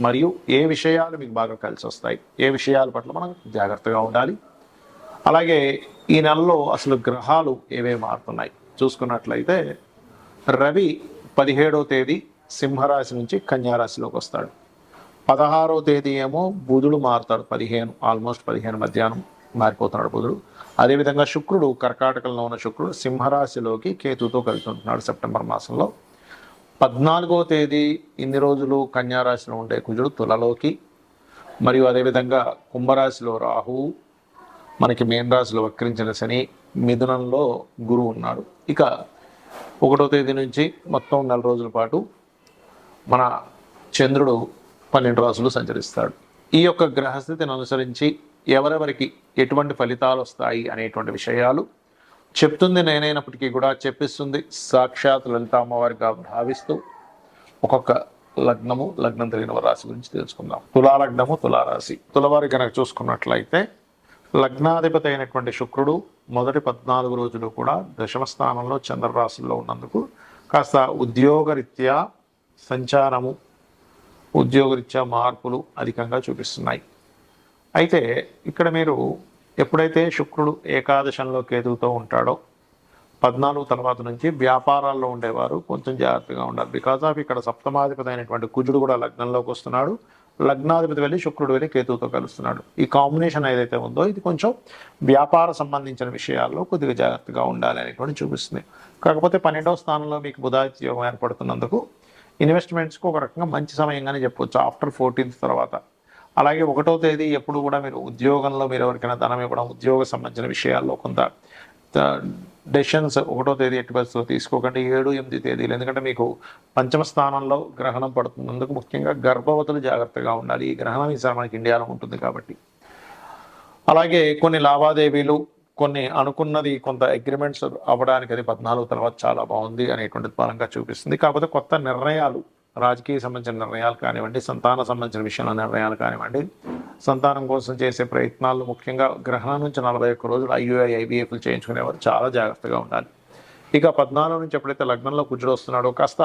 మరియు ఏ విషయాలు మీకు బాగా కలిసి వస్తాయి ఏ విషయాల పట్ల మనం జాగ్రత్తగా ఉండాలి. అలాగే ఈ నెలలో అసలు గ్రహాలు ఏవే మారుతున్నాయి? చూసుకున్నట్లయితే రవి పదిహేడవ తేదీ సింహరాశి నుంచి కన్యారాశిలోకి వస్తాడు. పదహారవ తేదీ ఏమో బుధుడు మారుతాడు పదిహేను ఆల్మోస్ట్ పదిహేను మధ్యాహ్నం మారిపోతున్నాడు బుధుడు. అదేవిధంగా శుక్రుడు కర్కాటకంలో ఉన్న శుక్రుడు సింహరాశిలోకి కేతుతో కలిసి ఉంటున్నాడు సెప్టెంబర్ మాసంలో. పద్నాలుగో తేదీ ఇన్ని రోజులు కన్యారాశిలో ఉండే కుజుడు తులలోకి. మరియు అదేవిధంగా కుంభరాశిలో రాహువు మనకి మేన్ రాశిలో వక్రించిన శని మిథునంలో గురువు ఉన్నాడు. ఇక ఒకటో తేదీ నుంచి మొత్తం నెల రోజుల పాటు మన చంద్రుడు పన్నెండు రాసులు సంచరిస్తాడు. ఈ యొక్క గ్రహస్థితిని అనుసరించి ఎవరెవరికి ఎటువంటి ఫలితాలు వస్తాయి అనేటువంటి విషయాలు చెప్తుంది నేనైనప్పటికీ కూడా చెప్పిస్తుంది సాక్షాత్ లలిత అమ్మవారిగా భావిస్తూ ఒక్కొక్క లగ్నము లగ్నం తెలియని రాశి గురించి తెలుసుకుందాం. తులాలగ్నము తులారాశి. తులవారి కనుక చూసుకున్నట్లయితే లగ్నాధిపతి అయినటువంటి శుక్రుడు మొదటి పద్నాలుగు రోజులు కూడా దశమ స్థానంలో చంద్రరాశుల్లో ఉన్నందుకు కాస్త ఉద్యోగరీత్యా సంచారము ఉద్యోగరీత్యా మార్పులు అధికంగా చూపిస్తున్నాయి. అయితే ఇక్కడ మీరు ఎప్పుడైతే శుక్రుడు ఏకాదశంలో కేతువుతో ఉంటాడో పద్నాలుగు తర్వాత నుంచి వ్యాపారాల్లో ఉండేవారు. కొంచెం జాగ్రత్తగా ఉండాలి. బికాజ్ ఆఫ్ ఇక్కడ సప్తమాధిపతి అయినటువంటి కుజుడు కూడా లగ్నంలోకి వస్తున్నాడు. లగ్నాధిపతి వెళ్ళి శుక్రుడు వెళ్ళి కేతువుతో కలుస్తున్నాడు. ఈ కాంబినేషన్ ఏదైతే ఉందో ఇది కొంచెం వ్యాపార సంబంధించిన విషయాల్లో కొద్దిగా జాగ్రత్తగా ఉండాలి అనేటువంటి చూపిస్తుంది. కాకపోతే పన్నెండవ స్థానంలో మీకు బుధాదిత్యోగం ఏర్పడుతున్నందుకు ఇన్వెస్ట్మెంట్స్కి ఒక రకంగా మంచి సమయంగానే చెప్పొచ్చు. ఆఫ్టర్ ఫోర్టీన్త్ తర్వాత. అలాగే ఒకటో తేదీ ఎప్పుడు కూడా మీరు ఉద్యోగంలో మీరు ఎవరికైనా ధనం ఇవ్వడం ఉద్యోగ సంబంధించిన విషయాల్లో కొంత డెసిషన్స్ ఒకటో తేదీ ఎట్టి పరిస్థితుల్లో తీసుకోకండి ఏడు ఎనిమిది తేదీలు. ఎందుకంటే మీకు పంచమ స్థానంలో గ్రహణం పడుతున్నందుకు ముఖ్యంగా గర్భవతులు జాగ్రత్తగా ఉండాలి. ఈ గ్రహణం ఈసారి మనకి ఇండియాలో ఉంటుంది కాబట్టి. అలాగే కొన్ని లావాదేవీలు కొన్ని అనుకున్నది కొంత అగ్రిమెంట్స్ అవ్వడానికి అది పద్నాలుగు తర్వాత చాలా బాగుంది అనేటువంటి పరంగా చూపిస్తుంది. కాకపోతే కొత్త నిర్ణయాలు రాజకీయ సంబంధించిన నిర్ణయాలు కానివ్వండి సంతాన సంబంధించిన విషయాల నిర్ణయాలు కానివ్వండి సంతానం కోసం చేసే ప్రయత్నాలు ముఖ్యంగా గ్రహణం నుంచి నలభై ఒక్క రోజులు ఐయుఐ ఐవీఎఫ్లు చేయించుకునేవారు చాలా జాగ్రత్తగా ఉండాలి. ఇక పద్నాలుగు నుంచి ఎప్పుడైతే లగ్నంలో కుజుడు వస్తున్నాడో కాస్త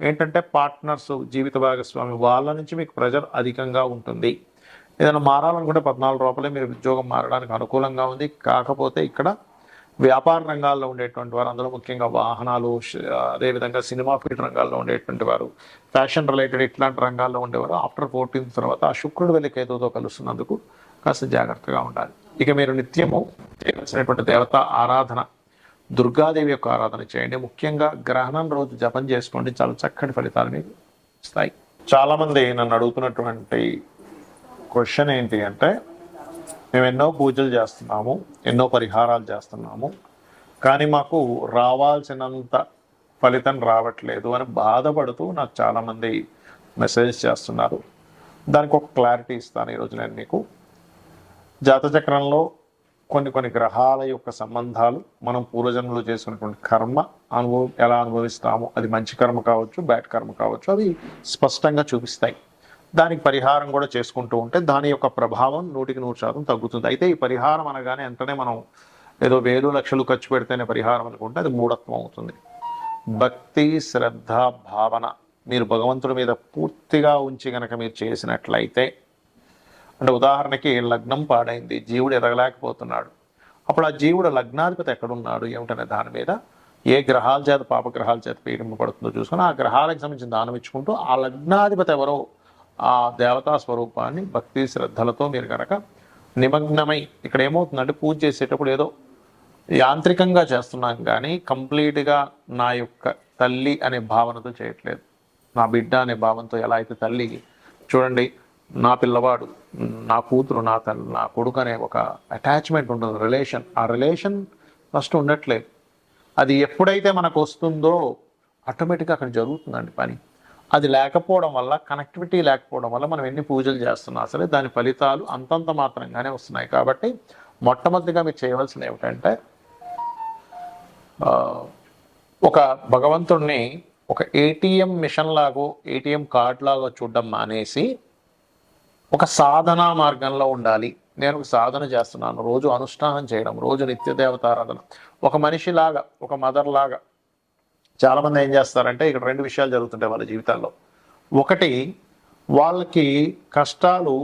ఏంటంటే పార్ట్నర్స్ జీవిత భాగస్వామి వాళ్ళ నుంచి మీకు ప్రెజర్ అధికంగా ఉంటుంది. ఏదైనా మారాలనుకుంటే పద్నాలుగు రూపాయలే మీరు ఉద్యోగం మారడానికి అనుకూలంగా ఉంది. కాకపోతే ఇక్కడ వ్యాపార రంగాల్లో ఉండేటువంటి వారు అందులో ముఖ్యంగా వాహనాలు అదేవిధంగా సినిమా ఫీల్డ్ రంగాల్లో ఉండేటువంటి వారు ఫ్యాషన్ రిలేటెడ్ ఇట్లాంటి రంగాల్లో ఉండేవారు. ఆఫ్టర్ ఫోర్టీన్త్ తర్వాత ఆ శుక్రుడు వెళ్ళి కేతువుతో కలుస్తున్నందుకు కాస్త జాగ్రత్తగా ఉండాలి. ఇక మీరు నిత్యము చేయవలసినటువంటి దేవత ఆరాధన దుర్గాదేవి యొక్క ఆరాధన చేయండి. ముఖ్యంగా గ్రహణం రోజు జపం చేసుకోండి. చాలా చక్కటి ఫలితాలు మీకు ఇస్తాయి చాలామంది నన్ను అడుగుతున్నటువంటి క్వశ్చన్ ఏంటి అంటే మేము ఎన్నో పూజలు చేస్తున్నాము ఎన్నో పరిహారాలు చేస్తున్నాము కానీ మాకు రావాల్సినంత ఫలితం రావట్లేదు అని బాధపడుతూ నాకు చాలామంది మెసేజ్ చేస్తున్నారు. దానికి ఒక క్లారిటీ ఇస్తాను ఈరోజు నేను మీకు. జాతచక్రంలో కొన్ని కొన్ని గ్రహాల యొక్క సంబంధాలు మనం పూర్వజన్మలో చేసినటువంటి కర్మ అనుభవం ఎలా అనుభవిస్తామో అది మంచి కర్మ కావచ్చు బ్యాడ్ కర్మ కావచ్చు అవి స్పష్టంగా చూపిస్తాయి. దానికి పరిహారం కూడా చేసుకుంటూ ఉంటే దాని యొక్క ప్రభావం నూటికి నూరు శాతం తగ్గుతుంది. అయితే ఈ పరిహారం అనగానే వెంటనే మనం ఏదో వేలు లక్షలు ఖర్చు పెడితేనే పరిహారం అనుకుంటే అది మూఢత్వం అవుతుంది. భక్తి శ్రద్ధ భావన మీరు భగవంతుడి మీద పూర్తిగా ఉంచి గనక మీరు చేసినట్లయితే అంటే ఉదాహరణకి లగ్నం పాడైంది జీవుడు ఎదగలేకపోతున్నాడు. అప్పుడు ఆ జీవుడు లగ్నాధిపతి ఎక్కడున్నాడు? ఏమిటనే దాని మీద ఏ గ్రహాల చేత పాపగ్రహాల చేత పీడింపబడుతుందో చూసుకొని ఆ గ్రహాలకు సంబంధించిన దానం ఇచ్చుకుంటూ ఆ లగ్నాధిపతి ఎవరో ఆ దేవతా స్వరూపాన్ని భక్తి శ్రద్ధలతో మీరు కనుక నిమగ్నమై ఇక్కడ ఏమవుతుందంటే పూజ చేసేటప్పుడు ఏదో యాంత్రికంగా చేస్తున్నాం కానీ కంప్లీట్గా నా యొక్క తల్లి అనే భావనతో చేయట్లేదు. నా బిడ్డ అనే భావంతో ఎలా అయితే తల్లి చూడండి నా పిల్లవాడు నా కూతురు నా తల్లి నా కొడుకు అనే ఒక అటాచ్మెంట్ ఉంటుంది రిలేషన్ ఆ రిలేషన్ ఫస్ట్ ఉండట్లేదు. అది ఎప్పుడైతే మనకు వస్తుందో ఆటోమేటిక్గా అక్కడ జరుగుతుందండి పని. అది లేకపోవడం వల్ల కనెక్టివిటీ లేకపోవడం వల్ల మనం ఎన్ని పూజలు చేస్తున్నా సరే దాని ఫలితాలు అంతంత మాత్రంగానే వస్తున్నాయి. కాబట్టి మొట్టమొదటిగా మీరు చేయవలసింది ఏమిటంటే ఒక భగవంతుడిని ఒక ఏటీఎం మిషన్ లాగో ఏటీఎం కార్డ్ లాగో చూడడం మానేసి ఒక సాధనా మార్గంలో ఉండాలి. నేను ఒక సాధన చేస్తున్నాను. రోజు అనుష్ఠానం చేయడం రోజు నిత్య దేవతారాధన ఒక మనిషిలాగా ఒక మదర్ లాగా చాలామంది ఏం చేస్తారంటే ఇక్కడ రెండు విషయాలు జరుగుతుంటాయి వాళ్ళ జీవితాల్లో. ఒకటి వాళ్ళకి కష్టాలు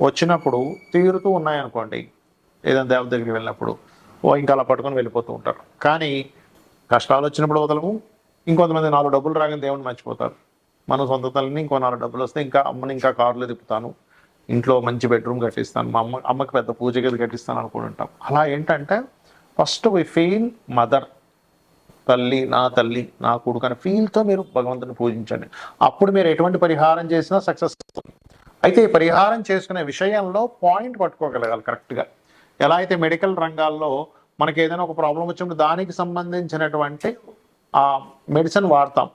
వచ్చినప్పుడు తీరుతూ ఉన్నాయనుకోండి ఏదైనా దేవత దగ్గరికి వెళ్ళినప్పుడు ఓ ఇంకా అలా పట్టుకొని వెళ్ళిపోతూ ఉంటారు. కానీ కష్టాలు వచ్చినప్పుడు వదలము ఇంకొంతమంది నాలుగు డబ్బులు రాగానే దేవుని మర్చిపోతారు. మన సొంత తల్లిని ఇంకో నాలుగు డబ్బులు వస్తే ఇంకా అమ్మని ఇంకా కారులో తిప్పుతాను ఇంట్లో మంచి బెడ్రూమ్ కట్టిస్తాను మా అమ్మ అమ్మకి పెద్ద పూజ గది కట్టిస్తాను అనుకుంటుంటాం అలా ఏంటంటే ఫస్ట్ వి ఫీల్ మదర్. తల్లి నా తల్లి నా కొడుకు అనే ఫీల్తో మీరు భగవంతుని పూజించండి. అప్పుడు మీరు ఎటువంటి పరిహారం చేసినా సక్సెస్ అయితే ఈ పరిహారం చేసుకునే విషయంలో పాయింట్ పట్టుకోగలగాలి కరెక్ట్గా ఎలా అయితే మెడికల్ రంగాల్లో మనకి ఏదైనా ఒక ప్రాబ్లం వచ్చినప్పుడు దానికి సంబంధించినటువంటి ఆ మెడిసిన్ వాడతాం.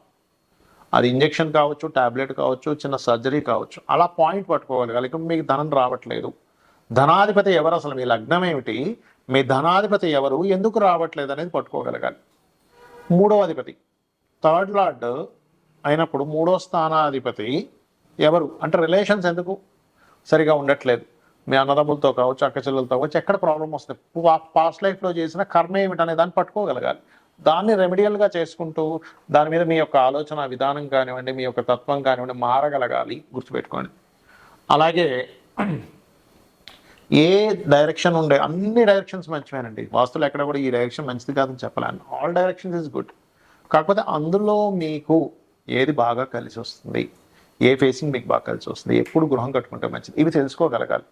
అది ఇంజెక్షన్ కావచ్చు టాబ్లెట్ కావచ్చు చిన్న సర్జరీ కావచ్చు. అలా పాయింట్ పట్టుకోగలగాలి. ఇక మీకు ధనం రావట్లేదు. ధనాధిపతి ఎవరు? అసలు మీ లగ్నం ఏమిటి? మీ ధనాధిపతి ఎవరు? ఎందుకు రావట్లేదు అనేది పట్టుకోగలగాలి. మూడో అధిపతి థర్డ్ లార్డ్ అయినప్పుడు మూడో స్థానాధిపతి ఎవరు? అంటే రిలేషన్స్ ఎందుకు సరిగా ఉండట్లేదు? మీ అన్నదమ్ములతో కావచ్చు అక్క చెల్లెలతో కావచ్చు ఎక్కడ ప్రాబ్లం వస్తుంది? పాస్ట్ లైఫ్లో చేసిన కర్మ ఏమిటనే దాన్ని పట్టుకోగలగాలి. దాన్ని రెమెడియల్గా చేసుకుంటూ దాని మీద మీ యొక్క ఆలోచన విధానం కానివ్వండి మీ యొక్క తత్వం కానివ్వండి మారగలగాలి. గుర్తుపెట్టుకోండి. అలాగే ఏ డైరెక్షన్ ఉండే అన్ని డైరెక్షన్స్ మంచివేనండి వాస్తులు ఎక్కడ కూడా ఈ డైరెక్షన్ మంచిది కాదని చెప్పలేను ఆల్ డైరెక్షన్స్ ఇస్ గుడ్ కాకపోతే అందులో మీకు ఏది బాగా కలిసి వస్తుంది? ఏ ఫేసింగ్ మీకు బాగా కలిసి వస్తుంది? ఎప్పుడు గృహం కట్టుకుంటే మంచిది. ఇవి తెలుసుకోగలగాలి.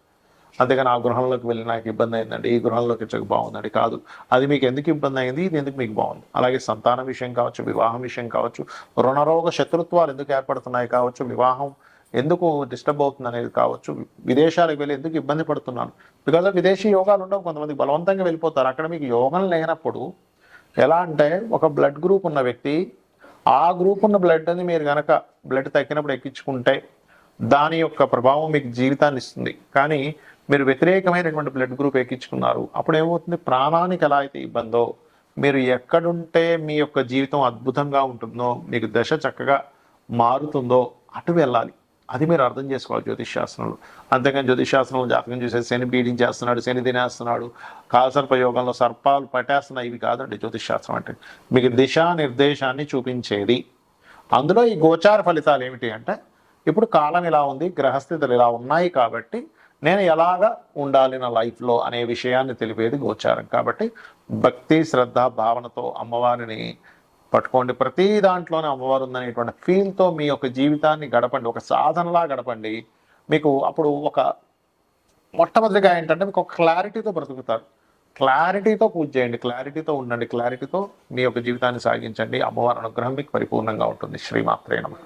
అంతేగాని ఆ గృహంలోకి వెళ్ళి నాకు ఇబ్బంది అయిందండి. ఈ గృహంలోకి వచ్చాక బాగుందండి. కాదు. అది మీకు ఎందుకు ఇబ్బంది అయింది? ఇది ఎందుకు మీకు బాగుంది? అలాగే సంతాన విషయం కావచ్చు వివాహం విషయం కావచ్చు రుణరోగ శత్రుత్వాలు ఎందుకు ఏర్పడుతున్నాయి కావచ్చు? వివాహం ఎందుకు డిస్టర్బ్ అవుతుంది అనేది కావచ్చు. విదేశాలకు వెళ్ళి ఎందుకు ఇబ్బంది పడుతున్నాను? బికాజ్ విదేశీ యోగాలు ఉండవు కొంతమంది బలవంతంగా వెళ్ళిపోతారు. అక్కడ మీకు యోగం లేనప్పుడు ఎలా అంటే ఒక బ్లడ్ గ్రూప్ ఉన్న వ్యక్తి ఆ గ్రూప్ ఉన్న బ్లడ్ అని మీరు కనుక బ్లడ్ తగ్గినప్పుడు ఎక్కించుకుంటే దాని యొక్క ప్రభావం మీకు జీవితాన్ని ఇస్తుంది. కానీ మీరు వ్యతిరేకమైనటువంటి బ్లడ్ గ్రూప్ ఎక్కించుకున్నారు. అప్పుడు ఏమవుతుంది? ప్రాణానికి ఎలా అయితే ఇబ్బందో మీరు ఎక్కడుంటే మీ యొక్క జీవితం అద్భుతంగా ఉంటుందో మీకు దశ చక్కగా మారుతుందో అటు వెళ్ళాలి. అది మీరు అర్థం చేసుకోవాలి జ్యోతిష్ శాస్త్రంలో అంతేకాని జ్యోతిష్ శాస్త్రంలో జాతకం చూసే శని పీడించేస్తున్నాడు శని తినేస్తున్నాడు కాలసర్పయోగంలో సర్పాలు పట్టేస్తున్నాయి ఇవి కాదండి జ్యోతిష్ శాస్త్రం అంటే. మీకు దిశా నిర్దేశాన్ని చూపించేది. అందులో ఈ గోచార ఫలితాలు ఏమిటి అంటే ఇప్పుడు కాలం ఇలా ఉంది గ్రహస్థితులు ఇలా ఉన్నాయి కాబట్టి నేను ఎలాగా ఉండాలి నా లైఫ్లో అనే విషయాన్ని తెలిపేది గోచారం. కాబట్టి భక్తి శ్రద్ధ భావనతో అమ్మవారిని పట్టుకోండి. ప్రతి దాంట్లోనే అమ్మవారు ఉందనేటువంటి ఫీల్తో మీ యొక్క జీవితాన్ని గడపండి. ఒక సాధనలా గడపండి. మీకు అప్పుడు ఒక మొట్టమొదటిగా ఏంటంటే మీకు ఒక క్లారిటీతో బ్రతుకుతారు. క్లారిటీతో పూజ చేయండి. క్లారిటీతో ఉండండి. క్లారిటీతో మీ యొక్క జీవితాన్ని సాగించండి. అమ్మవారి అనుగ్రహం మీకు పరిపూర్ణంగా ఉంటుంది. శ్రీమాత్రే నమః.